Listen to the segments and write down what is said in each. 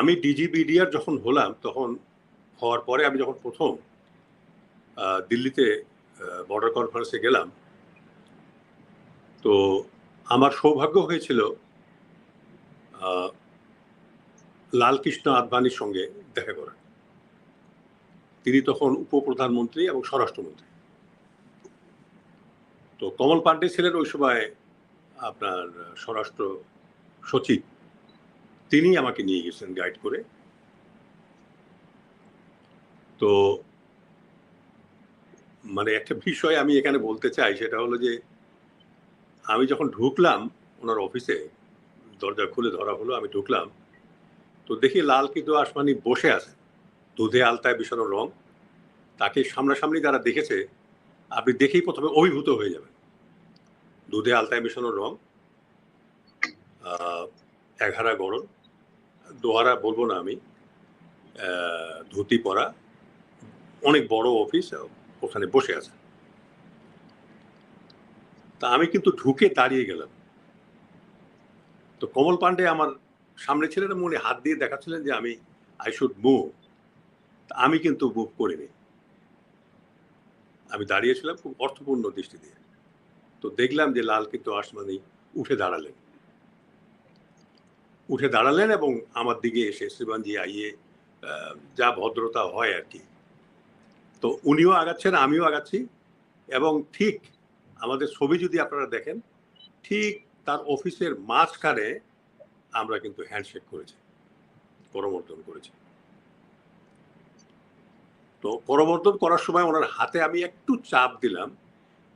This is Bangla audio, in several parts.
আমি ডিজিবিডিআর যখন হলাম, তখন হওয়ার পরে আমি যখন প্রথম দিল্লিতে বর্ডার কনফারেন্সে গেলাম, তো আমার সৌভাগ্য হয়েছিল লালকৃষ্ণ আদবানির সঙ্গে দেখা করার তিনি তখন উপপ্রধানমন্ত্রী এবং স্বরাষ্ট্রমন্ত্রী। তো কমল পান্ডে ছিলেন ওই সময় আপনার স্বরাষ্ট্র সচিব। তিনি আমাকে নিয়ে গেছেন গাইড করে। তো মানে একটা বিষয় আমি এখানে বলতে চাই, সেটা হলো যে আমি যখন ঢুকলাম ওনার অফিসে দরজা খুলে ধরা হলো, আমি ঢুকলাম, তো দেখি লাল কিন্তু আসমানি বসে আছে। দুধে আলতায় বিছানো রং। তাকে সামনাসামনি যারা দেখেছে, আপনি দেখেই প্রথমে অভিভূত হয়ে যাবেন। দুধে আলতায় মেশানো রং এঘারা গরম দোয়ারা বলব না আমি ধুতি পরা অনেক বড় অফিস ওখানে বসে আছে। তা আমি কিন্তু ঢুকে দাঁড়িয়ে গেলাম। তো কমল পান্ডে আমার সামনে ছিলেন এবং উনি হাত দিয়ে দেখাচ্ছিলেন যে আমি আই শুড মুভ আমি কিন্তু মুভ করিনি। আমি দাঁড়িয়েছিলাম খুব অর্থপূর্ণ দৃষ্টি দিয়ে। তো দেখলাম যে লাল কিন্তু আসমানি উঠে দাঁড়ালেন। উঠে দাঁড়ালেন এবং আমার দিকে এসে শ্রীমানজি আইয়ে যা ভদ্রতা হয় আর কি। তো উনিও আগাচ্ছেন, আমিও আগাচ্ছি এবং ঠিক আমাদের ছবি যদি আপনারা দেখেন, ঠিক তার অফিসের মাঝখানে আমরা কিন্তু হ্যান্ডশেক করেছি, করমর্দন করেছি। তো করমর্দন করার সময় ওনার হাতে আমি একটু চাপ দিলাম।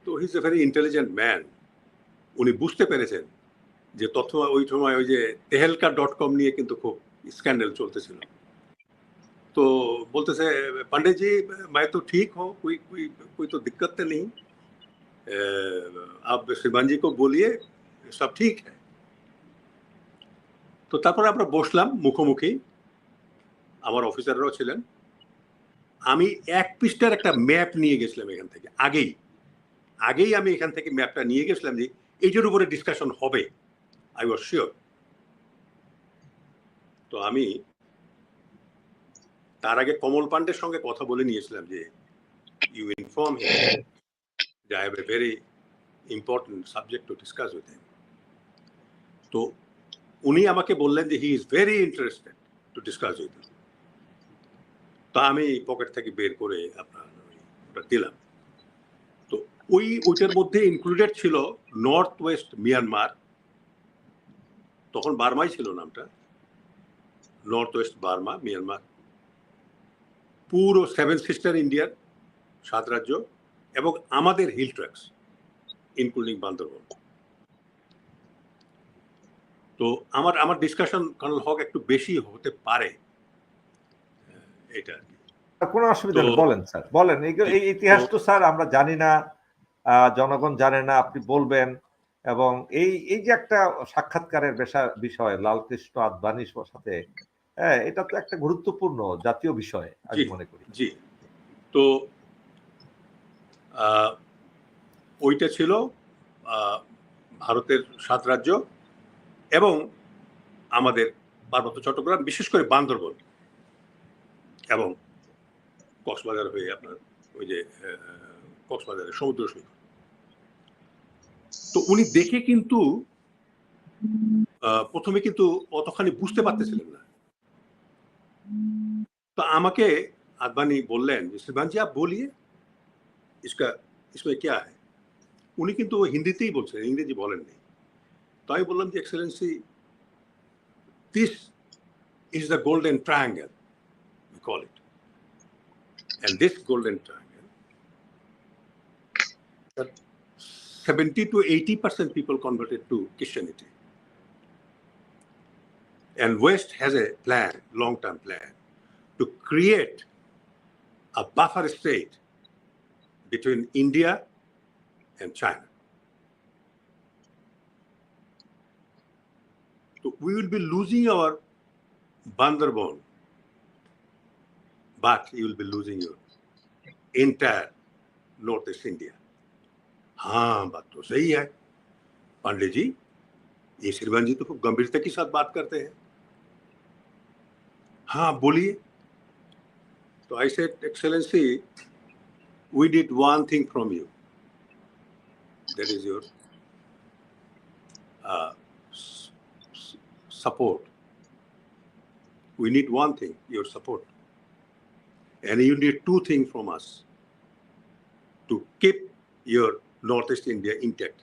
তো he's a very intelligent man উনি বুঝতে পেরেছেন যে তথ্য ওই সময় ওই যে তেহেলকা ডট কম নিয়ে কিন্তু খুব স্ক্যান্ডেল চলতেছিল तो बोलते से पांडे जी मैं तो ठीक हूँ कोई कोई कोई तो दिक्कत तो नहीं अ, आप श्रीमान जी को बोलिए सब ठीक है তো তারপরে আমরা বসলাম মুখোমুখি আমার অফিসাররাও ছিলেন আমি এক পৃষ্ঠার একটা ম্যাপ নিয়ে গেছিলাম এখান থেকে আগেই আগেই আমি এখান থেকে ম্যাপটা নিয়ে গেছিলাম যে এইটার উপরে ডিসকাশন হবে আই ওয়াজ শিওর তো আমি তার আগে কমল পান্ডের সঙ্গে কথা বলে নিয়েছিলাম যে ইউ ইনফর্ম যে I have a very important subject to discuss with him তো উনি আমাকে বললেন যে he is very interested to discuss with him তা আমি পকেট থেকে বের করে আপনার ওটা দিলাম। তো ওই ওইটার মধ্যে ইনক্লুডেড ছিল নর্থ ওয়েস্ট মিয়ানমার তখন বার্মাই ছিল নামটা। নর্থ ওয়েস্ট বার্মা মিয়ানমার পুরো সেভেন সিস্টার ইন্ডিয়ার সাত রাজ্য এবং আমাদের হিল ট্র্যাক্স ইনক্লুডিং বান্দরবন তো আমার আমার ডিসকাশন কর্নেল হক একটু বেশি হতে পারে। এটা আর কি। কোনো অসুবিধা নেই বলেন স্যার বলেন। এই ইতিহাস তো স্যার আমরা জানি না জনগণ জানে না আপনি বলবেন। এবং এই এই যে একটা সাক্ষাৎকারের বেশা- বিষয় লালকৃষ্ণ আদবানির সাথে হ্যাঁ এটা তো একটা গুরুত্বপূর্ণ জাতীয় বিষয় আমি মনে করি। জি। তো ওইটা ছিল আহ, ভারতের সাত রাজ্য এবং আমাদের পার্বত্য চট্টগ্রাম বিশেষ করে বান্দরবন এবং কক্সবাজার হয়ে আপনার ওই যে কক্সবাজারের সমুদ্র সৈকত। তো উনি দেখে কিন্তু আহ, প্রথমে কিন্তু অতখানি বুঝতে পারতেছিলেন না तो আমাকে আদবানি বললেন যে শ্রীমান জি आप बोलिए इसका इसमें क्या है উনি কিন্তু হিন্দিতেই বলছেন ইংরেজি বলেননি তো আমি বললাম যে excellency this is the golden triangle we call it and this golden 70 to 80 percent people converted to Christianity and West has a plan long-term plan to create a buffer state between India and China. So we will be losing our Bandarban, but you will be losing your entire Northeast India. हाँ बात तो सही है। पांडे जी, ये श्रीवान जी तो खूब गंभीरता के साथ बात करते हैं। हाँ बोलिए। तो I said excellency we did one thing from you that is your support we need one thing your support and you need two thing from us to keep your northeast india intact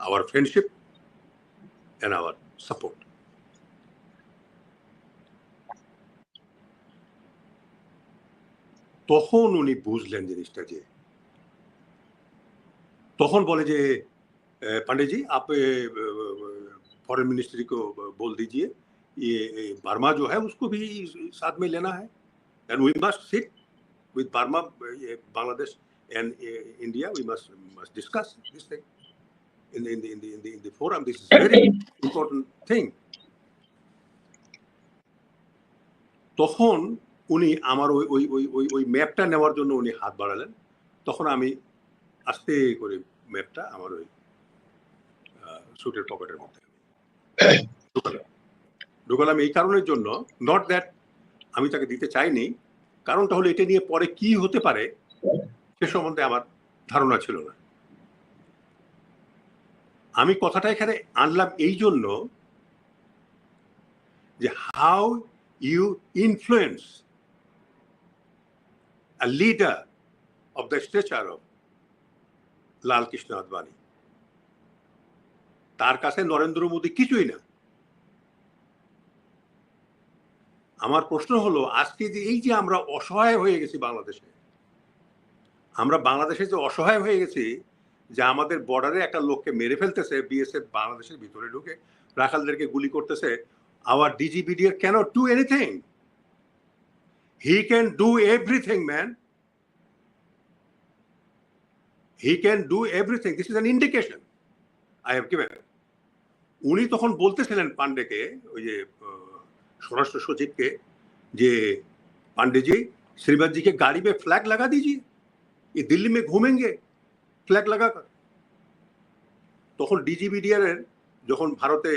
our friendship and our support তখন উনি বুঝলেন জিনিসটা যে তখন বলে যে "अ, पांडे जी आप फॉरेन मिनिस्ट्री को बोल दीजिए ये ये बर्मा जो है उसको भी साथ में लेना है and we must sit with Burma Bangladesh and uh, India, we must must discuss this thing in the in the in the in the, in the forum. This is very important thing. তখন উনি আমার ওই ওই ওই ওই ওই ম্যাপটা নেওয়ার জন্য উনি হাত বাড়ালেন তখন আমি আস্তে করে ম্যাপটা আমার ওই সুটের পকেটের মধ্যে ঢুকালাম ঢুকালাম এই কারণের জন্য নট দ্যাট আমি তাকে দিতে চাইনি কারণটা হলো এটা নিয়ে পরে কি হতে পারে সে সম্বন্ধে আমার ধারণা ছিল না। আমি কথাটা এখানে আনলাম এই জন্য যে how you influence a leader of the stature of Lal Krishna Advani. তার কাছে নরেন্দ্র মোদী কিছুই না। আমার প্রশ্ন হলো, আজকে যে এই যে আমরা অসহায় হয়ে গেছি বাংলাদেশে আমরা বাংলাদেশে যে অসহায় হয়ে গেছি যে আমাদের বর্ডারে একটা লোককে মেরে ফেলতেছে বিএসএফ বাংলাদেশের ভিতরে ঢুকে রাখালদেরকে গুলি করতেছে our DG BDR can't do anything he can do everything man he can do everything this is an indication I have given উনি তখন বলতেছিলেন পান্ডেকে ওই যে আহ, স্বরাষ্ট্র সচিবকে যে पांडे जी श्रीमत जी के गाड़ी में फ्लैग लगा दीजिए ये दिल्ली में घूमेंगे फ्लैग लगाकर। তখন ডিজিবিডিআর এর যখন ভারতে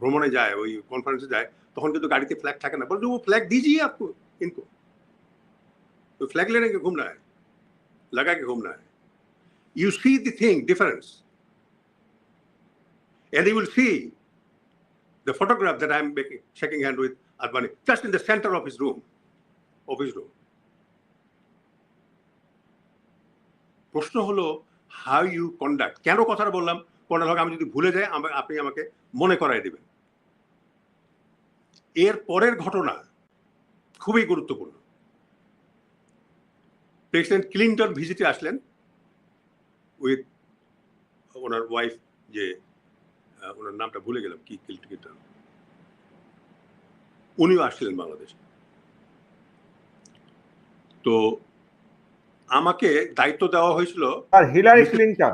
ভ্রমণে যায় ওই जाए যায় তখন কিন্তু গাড়িতে ফ্ল্যাগ থাকে फ्लैग বলছে ও ফ্ল্যাগ तो फ्लैग लेने के घूमना है, लगा के घूमना है। You see thing difference and you will see the photograph that I am shaking hand with Advani just in the center of his room of his room প্রশ্ন হলো হাউ ইউ কন্ডাক্ট কেন কথাটা বললাম? কর্নেল হক, আমি যদি ভুলে যাই আপনি আমাকে মনে করাই দেবেন। এর পরের ঘটনা খুবই গুরুত্বপূর্ণ। প্রেসিডেন্ট ক্লিন্টন ভিজিটে আসলেন উইথ ওনার ওয়াইফ যে ওনার নামটা ভুলে গেলাম, কি ক্লিন্টন? উনিও আসছিলেন বাংলাদেশে। তো আমাকে দায়িত্ব দেওয়া হয়েছিল sir Hillary Clinton.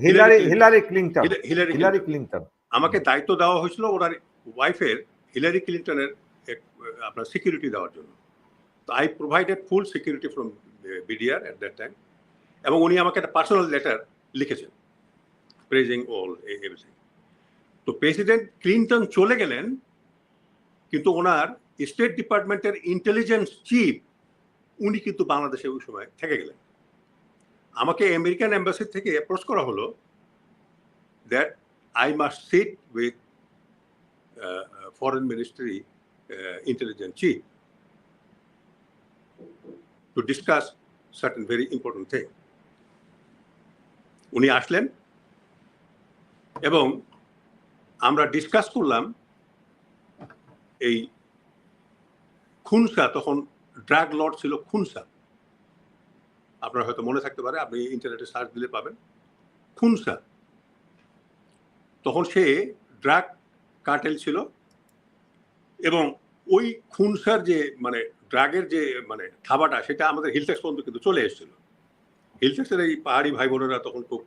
Hillary Hillary Clinton. হিলা- Hillary Hillary Clinton. আমাকে দায়িত্ব দেওয়া হয়েছিল ওনার ওয়াইফের হিলারি ক্লিন্টনের আপনার সিকিউরিটি দেওয়ার জন্য। তো I provided full security from BDR at that time এবং উনি আমাকে একটা পার্সোনাল লেটার লিখেছেন। প্রেজিং অল এভরিথিং তো প্রেসিডেন্ট ক্লিন্টন চলে গেলেন কিন্তু ওনার স্টেট ডিপার্টমেন্টের ইন্টেলিজেন্স চিফ উনি কিন্তু বাংলাদেশে ওই সময় থেকে গেলেন। আমাকে আমেরিকান এম্বাসি থেকে অ্যাপ্রোচ করা হলো that I must sit with foreign ministry intelligence chief to discuss certain very important thing উনি আসলেন এবং আমরা ডিসকাস করলাম এই খুনসা তখন ড্রাগ লর্ড ছিল খুনসা আপনার হয়তো মনে থাকতে পারে, আপনি ইন্টারনেটে সার্চ দিলে পাবেন। খুনসা তখন সে ড্রাগ কার্টেল ছিল এবং ওই খুনসার যে মানে ড্রাগের যে মানে থাবাটা, সেটা আমাদের হিলটেক্স পর্যন্ত কিন্তু চলে এসেছিল। হিলটেক্সের এই পাহাড়ি ভাই বোনেরা তখন খুব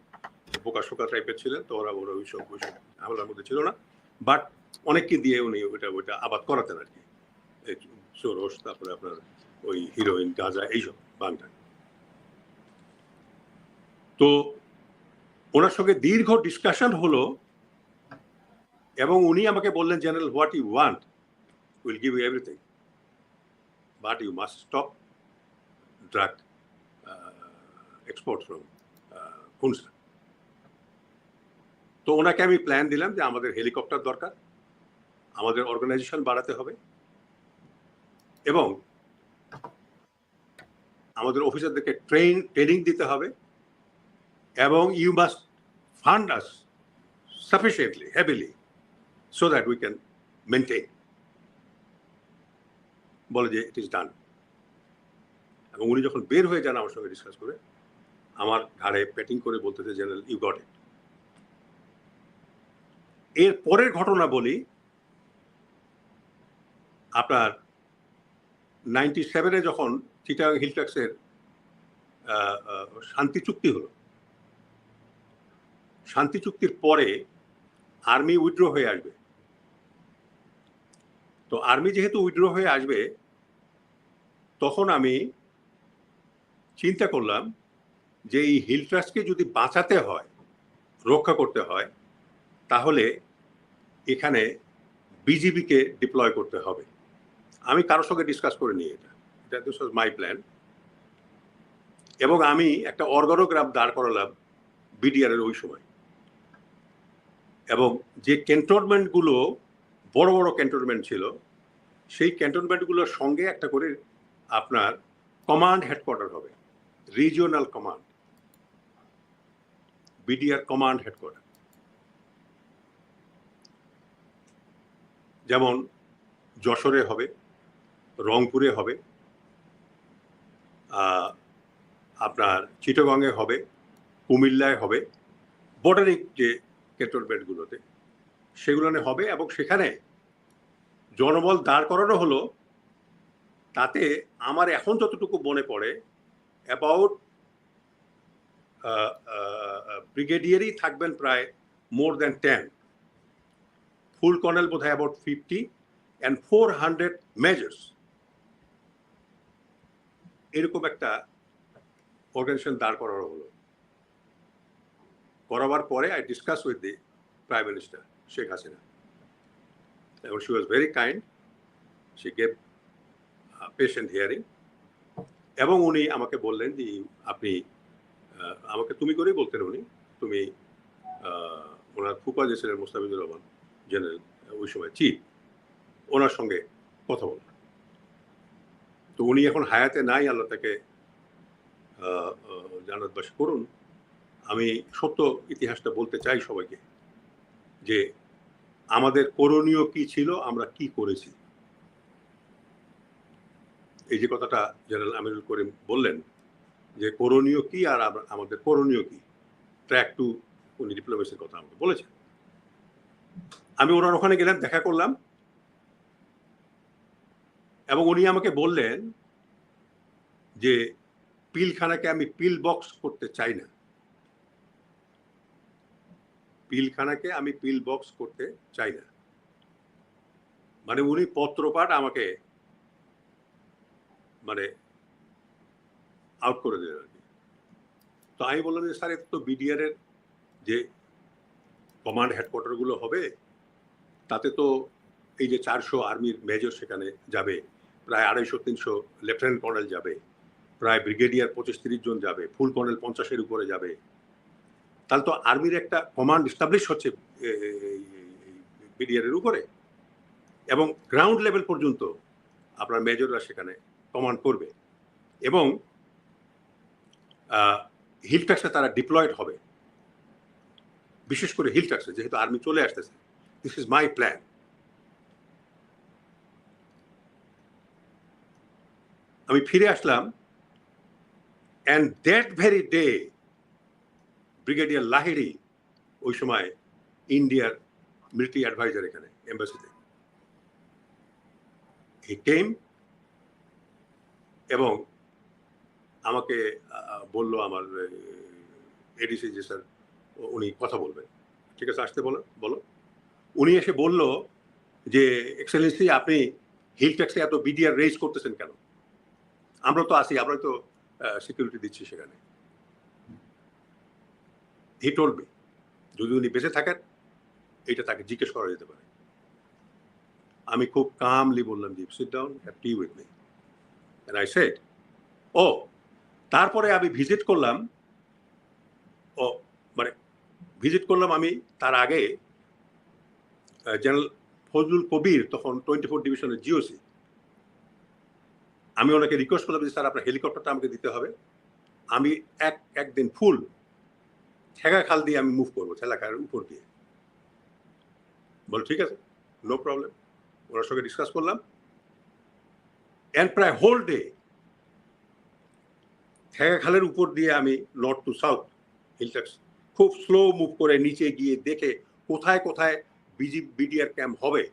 বোকা শোকা টাইপের ছিলেন, তো ওরা ওরা ওইসব ওইসব ঝামেলার মধ্যে ছিল না। বাট অনেককে দিয়ে উনি ওইটা ওইটা আবাদ করাতেন আর কি। চোরস তারপরে আপনার ওই হিরোইন গাঁজা এইসব বাংলা তো ওনার সঙ্গে দীর্ঘ ডিসকাশন হলো এবং উনি আমাকে বললেন general what you want will give you everything but you must stop drug export from uh, তো ওনাকে আমি প্ল্যান দিলাম যে আমাদের হেলিকপ্টার দরকার আমাদের অর্গানাইজেশন বাড়াতে হবে এবং আমাদের অফিসারদেরকে ট্রেন ট্রেনিং দিতে হবে এবং you must fund us sufficiently heavily so that we can maintain বলে যে ইট ইজ ডান এবং উনি যখন বের হয়ে যান আমার সঙ্গে ডিসকাস করে, আমার ঘাড়ে প্যাটিং করে বলতেছে জেনারেল ইউ গট ইট এর পরের ঘটনা বলি, আপনার নাইনটি সেভেনে যখন চিটাং হিলট্যাক্সের শান্তি চুক্তি হলো। শান্তি চুক্তির পরে আর্মি উইথড্র হয়ে আসবে। তো আর্মি যেহেতু উইথড্র হয়ে আসবে, তখন আমি চিন্তা করলাম যে এই হিল ট্রাস্টকে যদি বাঁচাতে হয়, রক্ষা করতে হয়, তাহলে এখানে বিজিবিকে ডিপ্লয় করতে হবে। আমি কারোর সঙ্গে ডিসকাস করে নিই এটা। এটা দিস ওয়াজ মাই প্ল্যান এবং আমি একটা অর্গানোগ্রাফ দাঁড় করালাম বিডিআর এর ওই সময়। এবং যে ক্যান্টনমেন্টগুলো বড় বড় ক্যান্টনমেন্ট ছিল, সেই ক্যান্টনমেন্টগুলোর সঙ্গে একটা করে আপনার কমান্ড হেডকোয়ার্টার হবে regional command BDR command headquarter যেমন যশোরে হবে, রংপুরে হবে আপনার চিটগঙ্গে হবে, কুমিল্লায় হবে বর্ডারিং যে ক্যান্টনমেন্টগুলোতে সেগুলো হবে এবং সেখানে জনবল দাঁড় করানো হলো, তাতে আমার এখন যতটুকু মনে পড়ে অ্যাবাউট ব্রিগেডিয়ারই থাকবেন প্রায় more than ten full colonel বোধ হয় about fifty and four hundred majors এরকম একটা অর্গানাইজেশন দাঁড় করানো হলো। করাবার পরে I discuss with the prime minister Sheikh Hasina এবং she was very kind she gave patient hearing এবং উনি আমাকে বললেন যে, আপনি আমাকে তুমি করেই বলতেন উনি। তুমি ওনার ফুপা যে ছিলেন মোস্তাফিজুর রহমান জেনারেল ওই সময় চিফ ওনার সঙ্গে কথা বল তো উনি এখন হায়াতে নাই, আল্লাহ তাকে জানাতবাস করুন। আমি সত্য ইতিহাসটা বলতে চাই সবাইকে, যে আমাদের করণীয় কি ছিল, আমরা কি করেছি। এই যে কথাটা জেনারেল আমিরুল করিম বললেন, যে করণীয় কি আর আমাদের করণীয় কি? ট্র্যাক টু উনি ডিপ্লোমেসির কথা আমাকে বলেছেন। আমি ওনার ওখানে গেলাম, দেখা করলাম। এবং উনি আমাকে বললেন যে, পিলখানাকে আমি পিল বক্স করতে চাই না। পিলখানাকে আমি পিল বক্স করতে চাই না। মানে উনি পত্রপাঠ আমাকে মানে আউট করে দিলেন আর কি। তো আমি বললাম যে, স্যার তো বিডিআর এর যে কমান্ড হেডকোয়ার্টারগুলো হবে, তাতে তো এই যে চারশো আর্মির মেজর সেখানে যাবে। প্রায় আড়াইশো, তিনশো লেফটেন্যান্ট কর্নেল যাবে, প্রায় ব্রিগেডিয়ার পঁচিশ, তিরিশ জন যাবে, ফুল কর্নেল পঞ্চাশের উপরে যাবে। তাহলে তো আর্মির একটা কমান্ড স্টাবলিশ হচ্ছে বিডিআর এর উপরে। এবং গ্রাউন্ড লেভেল পর্যন্ত আপনার মেজররা সেখানে কমান্ড করবে। এবং হিল ট্যাক্সে তারা ডিপ্লয়েড হবে। বিশেষ করে হিল ট্যাক্সে, যেহেতু আর্মি চলে আসতেছে, দিস ইজ মাই প্ল্যান। আমি ফিরে আসলাম and that very day brigadier Lahiri ওই সময় ইন্ডিয়ার মিলিটারি অ্যাডভাইজার এখানে এম্বাসিতে হি কেম এবং আমাকে বলল আমার এডিসি যে স্যার উনি কথা বলবেন ঠিক আছে আসতে বলো বলো উনি এসে বলল যে এক্সেলেন্সি আপনি হিল ট্যাক্সে এত বিডিআর রেজ করতেছেন কেন আমরা তো আছি, আমরা তো সিকিউরিটি দিচ্ছি সেখানে। হি টোল্ড মি যদি উনি বেঁচে থাকেন, এটা তাকে জিজ্ঞেস করা যেতে পারে। আমি খুব কামলি বললাম যে sit down tea with me I said oh, তারপরে আমি ভিজিট করলাম, ও মানে ভিজিট করলাম আমি তার আগে জেনারেল ফজলুল কবির তখন টোয়েন্টি ফোর ডিভিশনের জিওসি আমি ওনাকে রিকোয়েস্ট করলাম যে, স্যার, আপনার হেলিকপ্টারটা আমাকে দিতে হবে। আমি এক, একদিন ফুল ঠেকা খাল দিয়ে আমি মুভ করব ঠেলা খালের উপর দিয়ে। বল, ঠিক আছে নো প্রবলেম ওনার সঙ্গে ডিসকাস করলাম। অ্যান্ড প্রায় হোল ডে ঠেকা খালের উপর দিয়ে আমি নর্থ টু সাউথ হিলটাক্স খুব স্লো মুভ করে নিচে গিয়ে দেখে কোথায় কোথায় বিজি বিডিআর ক্যাম্প হবে,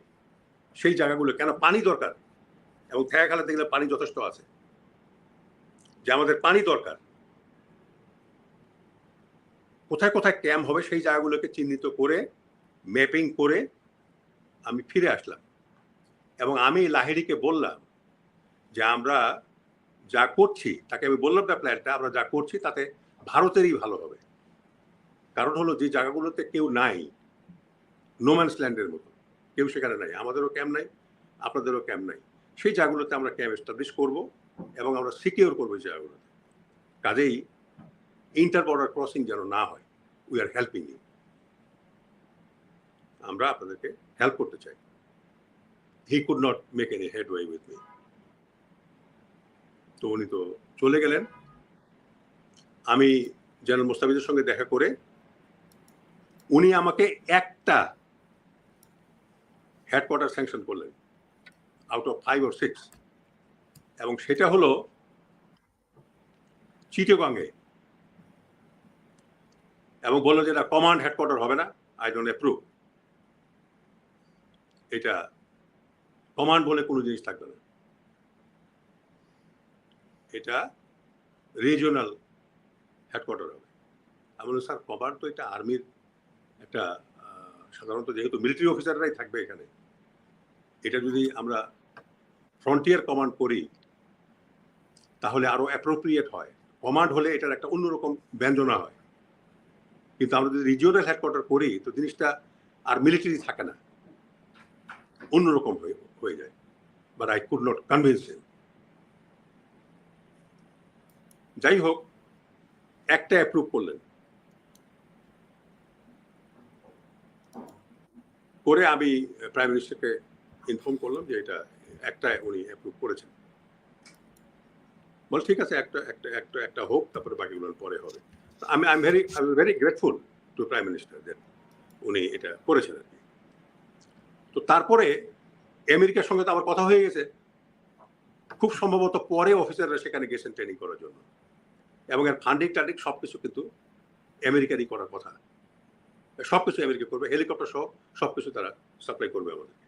সেই জায়গাগুলো কেন পানি দরকার? এবং ঠেকা খালে দেখলে পানি যথেষ্ট আছে। যে আমাদের পানি দরকার। কোথায় কোথায় ক্যাম্প হবে সেই জায়গাগুলোকে চিহ্নিত করে, ম্যাপিং করে আমি ফিরে আসলাম। এবং আমি লাহিড়িকে বললাম যে, আমরা যা করছি, তাকে আমি বললাম না প্ল্যানটা, আমরা যা করছি তাতে ভারতেরই ভালো হবে। কারণ হলো যে জায়গাগুলোতে কেউ নাই নোম্যান্স ল্যান্ডের মতো। কেউ সেখানে নাই। আমাদেরও ক্যাম্প নাই, আপনাদেরও ক্যাম্প নাই। সেই জায়গাগুলোতে আমরা ক্যাম্প এস্টাবলিশ করব এবং আমরা সিকিওর করব এই জায়গাগুলোতে। কাজেই ইন্টার বর্ডার ক্রসিং যেন না হয় উই আর হেল্পিং ইউ আমরা আপনাদেরকে হেল্প করতে চাই। He could not make any headway with me তো উনি তো চলে গেলেন। আমি জেনারেল মোস্তাফিজের সঙ্গে দেখা করে উনি আমাকে একটা হেডকোয়ার্টার স্যাংশন করলেন। Out of five or six এবং সেটা হলো চিটেগাঙ্গে এবং বলল যে এটা কমান্ড হেডকোয়ার্টার হবে না আই ডোন্ট অ্যাপ্রুভ এটা কমান্ড বলে কোনো জিনিস থাকবে না। এটা রিজিওনাল হেডকোয়ার্টার হবে। আমি বললাম, স্যার কমান্ড তো এটা আর্মির একটা সাধারণত যেহেতু মিলিটারি অফিসাররাই থাকবে এখানে, এটা যদি আমরা ফ্রন্টিয়ার কমান্ড করি, তাহলে আরও অ্যাপ্রোপ্রিয়েট হয়। কমান্ড হলে এটার একটা অন্যরকম ব্যঞ্জনা হয়। কিন্তু আমরা যদি রিজিওনাল হেডকোয়ার্টার করি, তো জিনিসটা আর মিলিটারি থাকে না। অন্যরকম হয়ে হয়ে যায়। But I could not convince যাই হোক, একটা অ্যাপ্রুভ করলেন। করে আমি প্রাইম মিনিস্টারকে ইনফর্ম করলাম যে এটা একটা উনি অ্যাপ্রুভ করেছেন। বল, ঠিক আছে, একটা একটা একটা একটা হোক, তারপরে বাকিগুলো পরে হবে। আমি I am very I am very grateful to prime minister then উনি এটা করেছেন আর কি। তো তারপরে আমেরিকার সঙ্গে তো আমার কথা হয়ে গেছে। খুব সম্ভবত পরে অফিসাররা সেখানে গেছেন ট্রেনিং করার জন্য। এবং এর ফান্ডিং টান্ডিং সব কিছু কিন্তু আমেরিকারই করার কথা। সব কিছু আমেরিকা করবে হেলিকপ্টার সহ সব কিছু তারা সাপ্লাই করবে আমাদের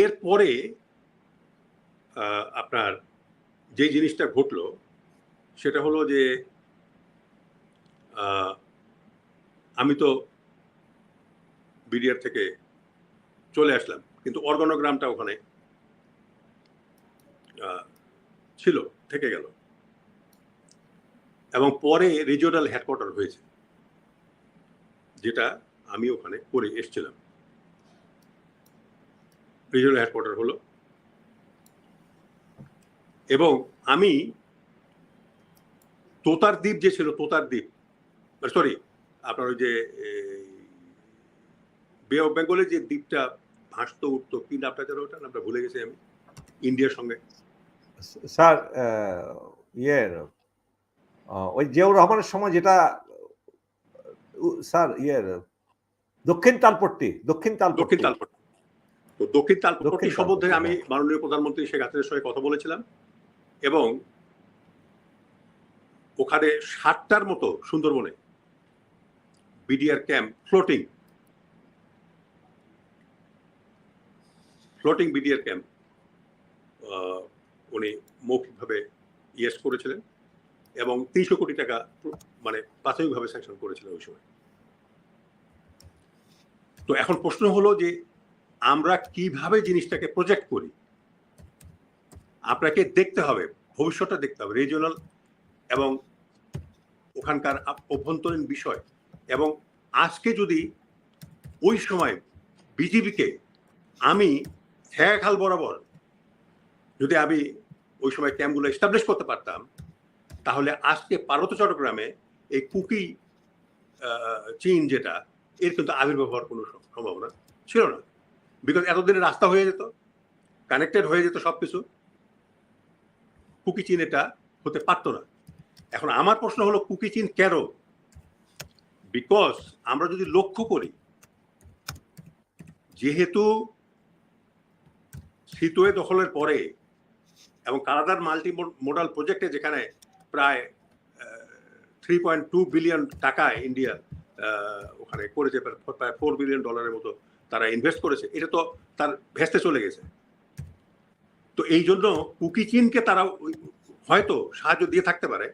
এরপরে আপনার যে জিনিসটা ঘটলো, সেটা হলো যে আমি তো বিডিআর থেকে চলে আসলাম, কিন্তু অর্গানোগ্রামটা ওখানে ছিল, থেকে গেল। এবং পরে রিজিওনাল হেডকোয়ার্টার হয়েছে, যেটা আমি ওখানে করে এসছিলাম। রিজিওনাল হেডকোয়ার্টার হলো। এবং আমি তোতার দ্বীপ যে ছিল তোতার দ্বীপ সরি আপনার ওই যে বে অফ বেঙ্গলের যে দ্বীপটা ভাসতো উঠতো কি নামটা যেন ওটা নামটা ভুলে গেছি আমি ইন্ডিয়ার সঙ্গে। স্যার ইয়ের ওই জিয়াউর রহমানের সময় যেটা স্যার ইয়ের দক্ষিণ তালপট্টি দক্ষিণ তালপট্টি। দক্ষিণ তালপট্টি। তো দক্ষিণ তালপট্টি সম্বন্ধে আমি হ্যাঁ। মাননীয় প্রধানমন্ত্রী শেখ হাসিনার সঙ্গে কথা বলেছিলাম এবং ওখানে ষাটটার মতো সুন্দরবনে BDR camp floating floating BDR camp উনি মৌখিকভাবে ইয়েস করেছিলেন এবং তিনশো কোটি টাকা মানে প্রাথমিকভাবে স্যাংশন করেছিলেন ওই সময় তো এখন প্রশ্ন হলো যে আমরা কীভাবে জিনিসটাকে প্রজেক্ট করি? আপনাকে দেখতে হবে, ভবিষ্যৎটা দেখতে হবে রিজিওনাল এবং ওখানকার অভ্যন্তরীণ বিষয়। এবং আজকে যদি ওই সময় বিজিবিকে আমি খেয়া খাল বরাবর যদি আমি ওই সময় ক্যাম্পগুলো এস্টাবলিশ করতে পারতাম, তাহলে আজকে পার্বত্য চট্টগ্রামে এই কুকি চীন যেটা, এর কিন্তু আবির্ভাব হওয়ার কোনো সম্ভাবনা ছিল না। বিকজ এতদিনে রাস্তা হয়ে যেত কানেক্টেড হয়ে যেত সবকিছু, কুকি চীন এটা হতে পারতো না। এখন আমার প্রশ্ন হলো, কুকি চীন কেন? বিকজ আমরা যদি লক্ষ্য করি, যেহেতু শীতোয়ে দখলের পরে এবং কানাডার মাল্টি মোডাল প্রজেক্টে যেখানে প্রায় থ্রি পয়েন্ট টু বিলিয়ন টাকা ইন্ডিয়া ওখানে করেছে, প্রায় ফোর বিলিয়ন ডলারের মতো তারা ইনভেস্ট করেছে, এটা তো তার ভেস্তে চলে গেছে। তো এই জন্য কুকি চীনকে তারা হয়তো সাহায্য দিয়ে থাকতে পারে।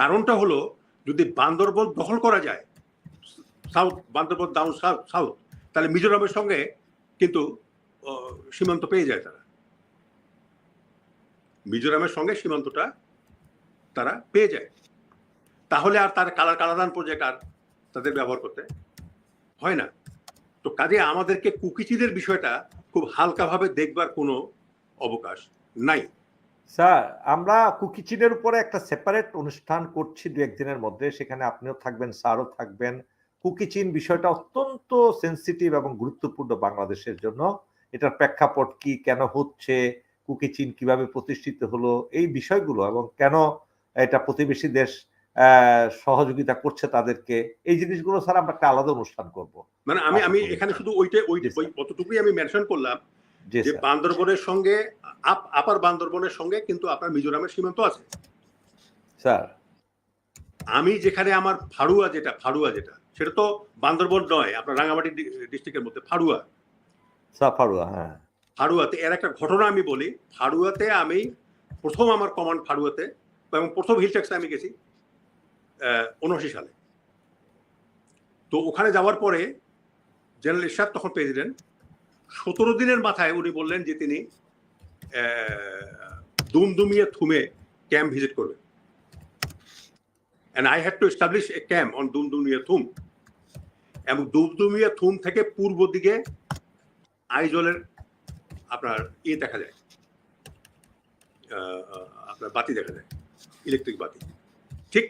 কারণটা হলো, যদি বান্দরবন দখল করা যায় south Bandarban down south south তাহলে মিজোরামের সঙ্গে কিন্তু সীমান্ত পেয়ে যায় তারা। মিজোরামের সঙ্গে সীমান্তটা তারা পেয়ে যায়। তাহলে আর তার কালার, কালাদান প্রজেক্ট আর তাদের ব্যবহার করতে হয় না। তো কাজে আমাদেরকে কুকিচিদের বিষয়টা খুব হালকাভাবে দেখবার কোনো অবকাশ নাই। স্যার, আমরা কুকিচিনের উপরে একটা সেপারেট অনুষ্ঠান করছি দু একদিনের মধ্যে, সেখানে আপনিও থাকবেন, স্যারও থাকবেন। কুকিচিন বিষয়টা অত্যন্ত সেন্সিটিভ এবং গুরুত্বপূর্ণ বাংলাদেশের জন্য। এটার প্রেক্ষাপট কি, কেন হচ্ছে কুকিচিন কীভাবে প্রতিষ্ঠিত হলো, এই বিষয়গুলো এবং কেন এটা প্রতিবেশী দেশ সহযোগিতা করছে তাদেরকে। এই জিনিসগুলো স্যার আমরা একটা আলাদা অনুষ্ঠান করব। মানে আমি আমি আচ্ছা, এখানে শুধু ওইটা ওই। অতটুকুই আমি মেনশন করলাম যে বান্দরবনের সঙ্গে আপ আপার বান্দরবনের সঙ্গে কিন্তু আপনার মিজোরামের সীমান্ত আছে। স্যার। আমি যেখানে আমার ফাড়ুয়া যেটা ফাড়ুয়া যেটা সেটা তো বান্দরবন নয় আপনার রাঙামাটি ডিস্ট্রিক্টের মধ্যে ফাড়ুয়া সাফারুয়া হ্যাঁ। ফাড়ুয়াতে এর একটা ঘটনা আমি বলি ফাড়ুয়াতে আমি প্রথম আমার কমান্ড ফাড়ুয়াতে এবং প্রথম হিল আমি গেছি। উনআশি সালে। তো ওখানে যাওয়ার পরে জেনারেল ইরশাদ তখন প্রেসিডেন্ট সতেরো দিনের মাথায় উনি বললেন যে তিনি দুমদুমিয়ে থুমে ক্যাম্প ভিজিট করবেন। And I had to establish a camp on Dumdumia Thum. এবং দুমদুমিয়া থুম থেকে পূর্ব দিকে আইজলের আপনার ইয়ে দেখা যায়। আপনার বাতি দেখা যায় ইলেকট্রিক বাতি। ঠিক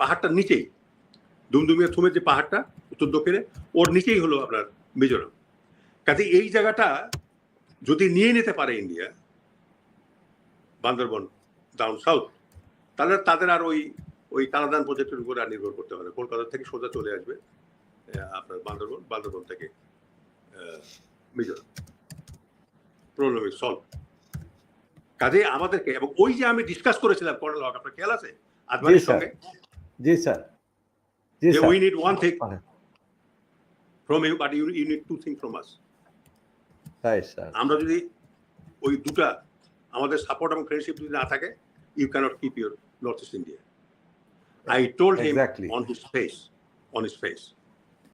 পাহাড়টার নিচেই। দুমদুমিয়া থুমের যে পাহাড়টা উত্তর দক্ষিণে ওর নিচেই হলো আপনার মিজোরাম। কাজে এই জায়গাটা যদি নিয়ে নিতে পারে ইন্ডিয়া বান্দরবন ডাউন সাউথ তাহলে তাদের আর ওই ওই কালাদান প্রজেক্টের উপরে আর নির্ভর করতে হবে কলকাতা থেকে সোজা চলে আসবে আপনার বান্দরবন বান্দরবন থেকে মিজোরাম। প্রবলেম ইজ সলভ কাজে আমাদেরকে এবং ওই যে আমি ডিসকাস করেছিলাম কর্নেল হক আপনার খেয়াল আছে? আদবানির স্যার। সঙ্গে। জি sir. G sir. We need one thing from you but you you need two thing from us তাই স্যার। আমরা যদি ওই দুটা আমাদের সাপোর্ট এবং ফ্রেন্ডশিপ যদি না থাকে you cannot keep your North East India I told him. On his face on his face